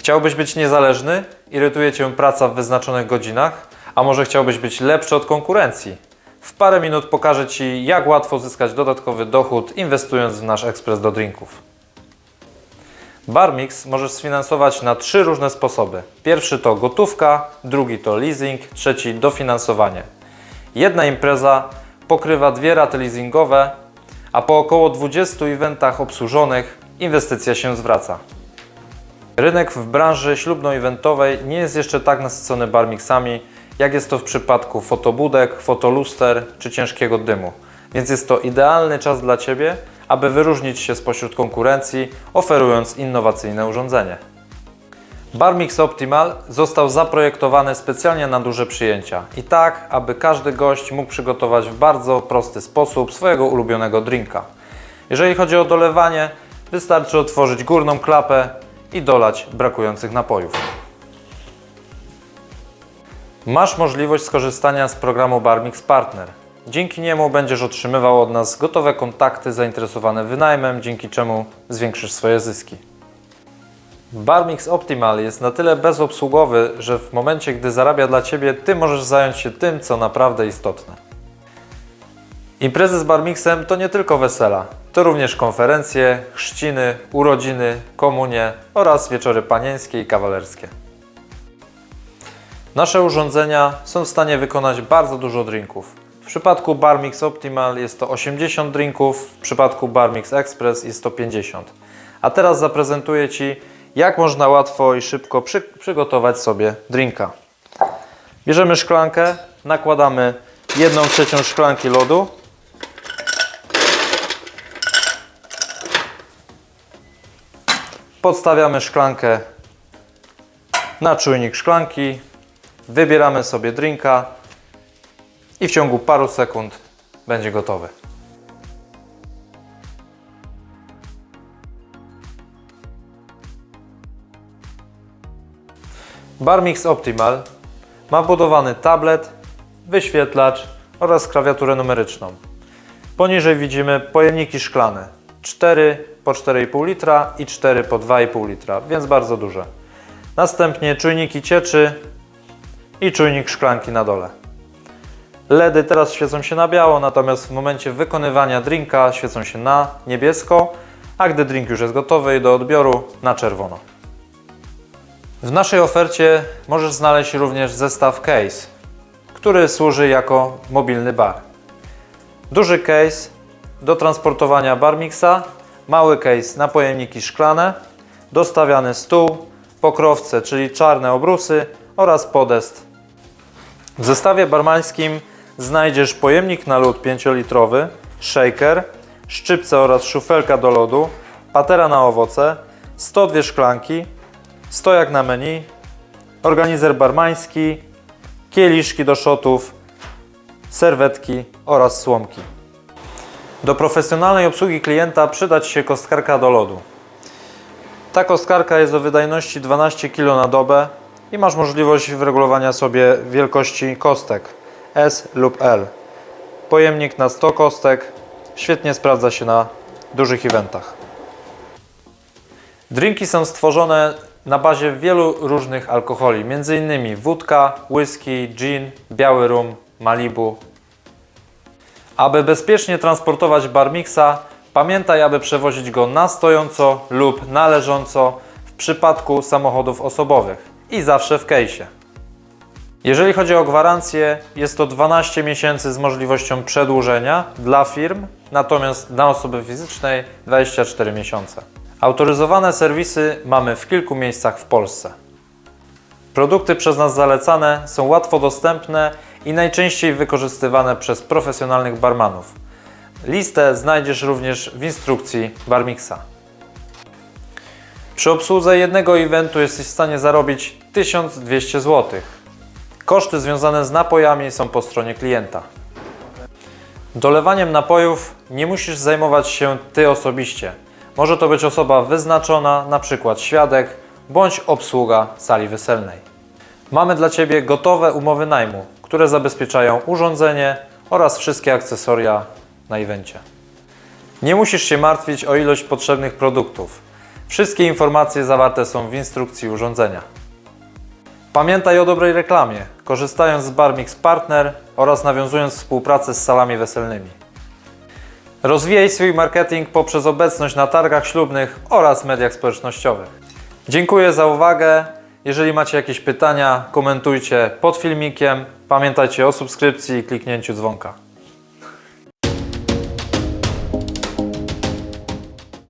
Chciałbyś być niezależny? Irytuje Cię praca w wyznaczonych godzinach? A może chciałbyś być lepszy od konkurencji? W parę minut pokażę Ci, jak łatwo zyskać dodatkowy dochód inwestując w nasz ekspres do drinków. Barmix możesz sfinansować na trzy różne sposoby. Pierwszy to gotówka, drugi to leasing, trzeci dofinansowanie. Jedna impreza pokrywa dwie raty leasingowe, a po około 20 eventach obsłużonych inwestycja się zwraca. Rynek w branży ślubno-eventowej nie jest jeszcze tak nasycony barmixami, jak jest to w przypadku fotobudek, fotoluster czy ciężkiego dymu. Więc jest to idealny czas dla Ciebie, aby wyróżnić się spośród konkurencji, oferując innowacyjne urządzenie. Barmix Optimal został zaprojektowany specjalnie na duże przyjęcia i tak, aby każdy gość mógł przygotować w bardzo prosty sposób swojego ulubionego drinka. Jeżeli chodzi o dolewanie, wystarczy otworzyć górną klapę i dolać brakujących napojów. Masz możliwość skorzystania z programu Barmix Partner. Dzięki niemu będziesz otrzymywał od nas gotowe kontakty zainteresowane wynajmem, dzięki czemu zwiększysz swoje zyski. Barmix Optimal jest na tyle bezobsługowy, że w momencie, gdy zarabia dla Ciebie, Ty możesz zająć się tym, co naprawdę istotne. Imprezy z Barmixem to nie tylko wesela, to również konferencje, chrzciny, urodziny, komunie oraz wieczory panieńskie i kawalerskie. Nasze urządzenia są w stanie wykonać bardzo dużo drinków. W przypadku Barmix Optimal jest to 80 drinków, w przypadku Barmix Express jest to 50. A teraz zaprezentuję Ci, jak można łatwo i szybko przy, przygotować sobie drinka. Bierzemy szklankę, nakładamy 1 trzecią szklanki lodu. Podstawiamy szklankę na czujnik szklanki, wybieramy sobie drinka i w ciągu paru sekund będzie gotowy. Barmix Optimal ma wbudowany tablet, wyświetlacz oraz klawiaturę numeryczną. Poniżej widzimy pojemniki szklane. 4 po 4,5 litra i 4 po 2,5 litra, więc bardzo duże. Następnie czujniki cieczy i czujnik szklanki na dole. LEDy teraz świecą się na biało, natomiast w momencie wykonywania drinka świecą się na niebiesko, a gdy drink już jest gotowy do odbioru na czerwono. W naszej ofercie możesz znaleźć również zestaw case, który służy jako mobilny bar. Duży case do transportowania barmixa, mały case na pojemniki szklane, dostawiany stół, pokrowce, czyli czarne obrusy oraz podest. W zestawie barmańskim znajdziesz pojemnik na lód 5-litrowy, shaker, szczypce oraz szufelka do lodu, patera na owoce, 102 szklanki, stojak na menu, organizer barmański, kieliszki do szotów, serwetki oraz słomki. Do profesjonalnej obsługi klienta przydać się kostkarka do lodu. Ta kostkarka jest o wydajności 12 kg na dobę i masz możliwość wyregulowania sobie wielkości kostek S lub L. Pojemnik na 100 kostek świetnie sprawdza się na dużych eventach. Drinki są stworzone na bazie wielu różnych alkoholi, m.in. wódka, whisky, gin, biały rum, Malibu. Aby bezpiecznie transportować barmixa, pamiętaj, aby przewozić go na stojąco lub na leżąco w przypadku samochodów osobowych i zawsze w kejsie. Jeżeli chodzi o gwarancję, jest to 12 miesięcy z możliwością przedłużenia dla firm, natomiast dla osoby fizycznej 24 miesiące. Autoryzowane serwisy mamy w kilku miejscach w Polsce. Produkty przez nas zalecane są łatwo dostępne i najczęściej wykorzystywane przez profesjonalnych barmanów. Listę znajdziesz również w instrukcji Barmixa. Przy obsłudze jednego eventu jesteś w stanie zarobić 1200 zł. Koszty związane z napojami są po stronie klienta. Dolewaniem napojów nie musisz zajmować się Ty osobiście. Może to być osoba wyznaczona, na przykład świadek, bądź obsługa sali weselnej. Mamy dla Ciebie gotowe umowy najmu, które zabezpieczają urządzenie oraz wszystkie akcesoria na evencie. Nie musisz się martwić o ilość potrzebnych produktów. Wszystkie informacje zawarte są w instrukcji urządzenia. Pamiętaj o dobrej reklamie, korzystając z Barmix Partner oraz nawiązując współpracę z salami weselnymi. Rozwijaj swój marketing poprzez obecność na targach ślubnych oraz mediach społecznościowych. Dziękuję za uwagę. Jeżeli macie jakieś pytania, komentujcie pod filmikiem. Pamiętajcie o subskrypcji i kliknięciu dzwonka.